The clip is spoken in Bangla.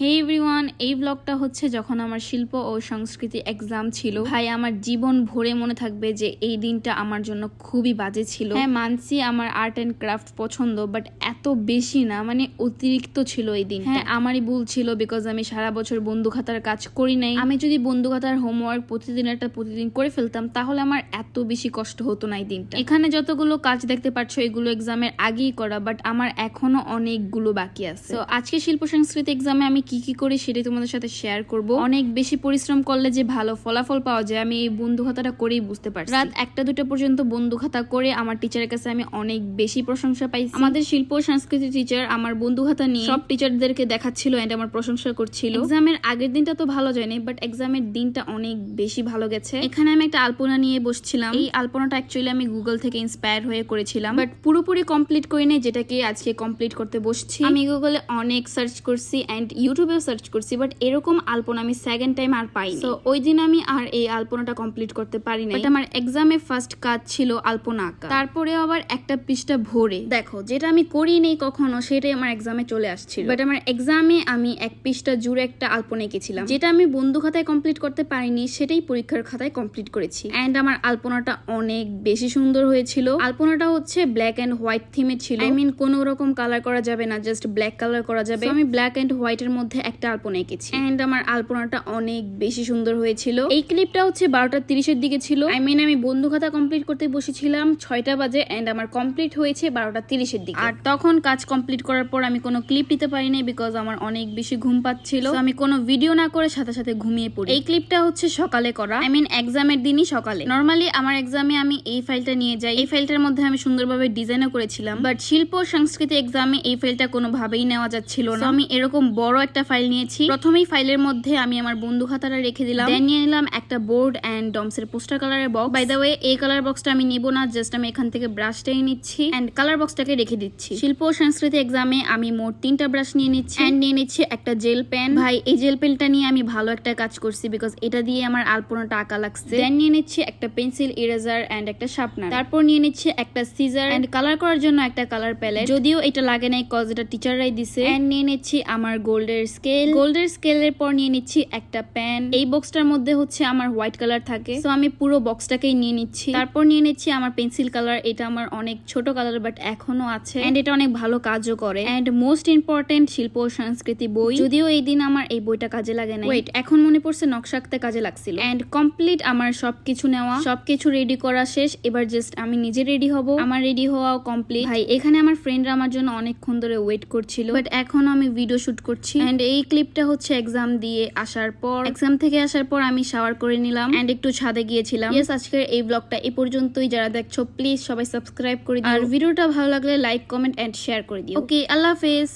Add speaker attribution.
Speaker 1: হে এভরিওয়ান এই ব্লগটা হচ্ছে যখন আমার শিল্প ও সংস্কৃতি এক্সাম ছিল। ভাই, আমার জীবন ভরে মনে থাকবে যে এই দিনটা আমার জন্য খুবই বাজে ছিল। হ্যাঁ মানছি আমার আর্ট অ্যান্ড ক্রাফট পছন্দ বাট এত বেশি না মানে অতিরিক্ত ছিল এই দিন হ্যাঁ আমারই ভুল ছিল বিকজ আমি সারা বছর বন্ধু খাতার কাজ করি নাই। আমি যদি বন্ধু খাতার হোমওয়ার্ক প্রতিদিন একটা প্রতিদিন করে ফেলতাম, তাহলে আমার এত বেশি কষ্ট হতো না এই দিনটা। এখানে যতগুলো কাজ দেখতে পাচ্ছ এগুলো এক্সামের আগেই করা বাট আমার এখনও অনেকগুলো বাকি আছে। তো আজকে শিল্প সংস্কৃতি এক্সামে আমি কি কি করি সেটাই তোমাদের সাথে শেয়ার করব। অনেক বেশি পরিশ্রম করলে যে ভালো ফলাফল পাওয়া যায়, আমি এই বন্ধু খাতাটা করেই বুঝতে পারছি। রাত একটা দুটা পর্যন্ত বন্ধু খাতা করে আমার টিচারের কাছে আমি অনেক বেশি প্রশংসা পাইছি। আমাদের শিল্প সংস্কৃতি টিচার আমার বন্ধু খাতা নিয়ে সব টিচারদেরকে দেখাচ্ছিল এন্ড আমার প্রশংসা করছিল। এক্সামের আগের দিনটা তো ভালো যায়নি বাট এক্সামের দিনটা অনেক বেশি ভালো গেছে। এখানে আমি একটা আলপনা নিয়ে বসছিলাম। এই আলপনাটা অ্যাকচুয়ালি আমি গুগল থেকে ইন্সপায়ার হয়ে করেছিলাম। বাট পুরোপুরি কমপ্লিট করি নাই যেটাকে আজকে কমপ্লিট করতে বসছি। আমি গুগলে অনেক সার্চ করছি এন্ড ইউটিউবেও সার্চ করছি বাট এরকম আলপনা আমি সেকেন্ড টাইম আর পাই তো ওই দিন আমি আর এই আলপনাটা কমপ্লিট করতে পারি না আমার এক্সামে ফার্স্ট কাজ ছিল আলপনা আঁকা। তারপরে আবার একটা পৃষ্ঠা ভরে। দেখো যেটা আমি করি নেই কখনো সেটাই আমার এক্সামে চলে আসছিল। বাট আমার এক্সামে আমি এক পৃষ্ঠা জুড়ে একটা আলপনা এঁকেছিলাম। যেটা আমি বন্ধু খাতায় কমপ্লিট করতে পারিনি সেটাই পরীক্ষার খাতায় কমপ্লিট করেছি। অ্যান্ড আমার আলপনাটা অনেক বেশি সুন্দর হয়েছিল। আলপনাটা হচ্ছে ব্ল্যাক অ্যান্ড হোয়াইট থিমে ছিল। আই মিন কোনো রকম কালার করা যাবে না জাস্ট ব্ল্যাক কালার করা যাবে। আমি ব্ল্যাক অ্যান্ড হোয়াইট এর মধ্যে একটা আলপনা এঁকেছি। অ্যান্ড আমার আলপনাটা অনেক বেশি সুন্দর হয়েছিল। এই ক্লিপটা হচ্ছে বারোটা তিরিশের দিকে ছিল। আই মিন আমি বন্ধু খাতা কমপ্লিট করতে বসেছিলাম ছয়টা বাজে অ্যান্ড আমার কমপ্লিট হয়েছে বারোটা তিরিশের দিকে। আর তখন কাজ কমপ্লিট করার পর আমি কোনো ক্লিপ নিতে পারিনি বিকজ আমার অনেক বেশি ঘুম পাচ্ছিল। আমি কোনো ভিডিও না করে সাথে সাথে ঘুমিয়ে পড়ি। এই ক্লিপটা হচ্ছে সকালে করা। আই মিন এক্সামের দিনই সকালে। নর্মালি আমার এক্সামে আমি এই ফাইলটা নিয়ে যাই। এই ফাইলটার মধ্যে আমি সুন্দরভাবে ডিজাইনও করেছিলাম। বাট শিল্প ও সংস্কৃতি এক্সামে এই ফাইলটা কোনোভাবেই নেওয়া যাচ্ছিল না। আমি এরকম বড় একটা ফাইল নিয়েছি। প্রথমেই ফাইলের মধ্যে আমি আমার বন্ধু খাতাটা রেখে দিলাম। দেন নিয়ে নিলাম একটা বোর্ড এন্ড ডমসের পোস্টার কালারের বক্স বাই দ্য ওয়ে এই কালার বক্সটা আমি নিব না জাস্ট আমি এখান থেকে ব্রাশটাই নিচ্ছি। এন্ড কালার বক্সটাকে রেখে দিচ্ছি। শিল্প ও সংস্কৃতি এক্সামে আমি মোট তিনটা ব্রাশ নিয়ে নিচ্ছি। এন্ড নিয়ে নিচ্ছি একটা জেল পেন ভাই, এই জেল পেনটা নিয়ে আমি ভালো একটা কাজ করছি বিকজ এটা দিয়ে আমার আলপনাটা আঁকা লাগছে। দেন নিয়ে নিচ্ছি একটা পেন্সিল ইরেজার এন্ড একটা শার্পনার তারপর নিয়ে নিচ্ছি একটা সিজার এন্ড কালার করার জন্য একটা কালার প্যালেট যদিও এটা লাগে নাই কজ এটা টিচাররাই দিছে। এন্ড নিয়ে নিচ্ছি আমার গোল্ডের স্কেল গোল্ডের স্কেলের পর নিয়ে নিচ্ছি একটা পেন এই বক্সটার মধ্যে হচ্ছে আমার হোয়াইট কালার থাকে। তো আমি পুরো বক্সটাকেই নিয়ে নিচ্ছি। তারপর নিয়ে নিচ্ছি আমার পেন্সিল কালার এটা আমার অনেক ছোট কালার বাট এখনও আছে। এন্ড এটা অনেক ভালো কাজও করে। এন্ড মোস্ট ইম্পর্টেন্ট শিল্প ও সংস্কৃতি বই। যদিও এই দিন আমার এই বইটা কাজে লাগে না ওয়েট এখন মনে পড়ছে নকশা আঁকতে কাজে লাগছিল। এন্ড কমপ্লিট আমার সবকিছু নেওয়া। সবকিছু রেডি করা শেষ। এবার জাস্ট আমি নিজে রেডি হব। আমার রেডি হওয়াও কমপ্লিট ভাই, এখানে আমার ফ্রেন্ডরা আমার জন্য অনেকক্ষণ ধরে ওয়েট করছিল। বাট এখন আমি ভিডিও শুট করছি। এন্ড এই ক্লিপটা হচ্ছে এক্সাম দিয়ে আসার পর এক্সাম থেকে আসার পর আমি শাওয়ার করে নিলাম এন্ড একটু ছাদে গিয়েছিলাম। ইয়েস আজকের এই ব্লগটা এই পর্যন্তই। যারা দেখছ প্লিজ সবাই সাবস্ক্রাইব করে দিও। আর ভিডিওটা ভালো লাগলে লাইক কমেন্ট এন্ড শেয়ার করে দিও। ওকে আল্লাহ হাফেজ।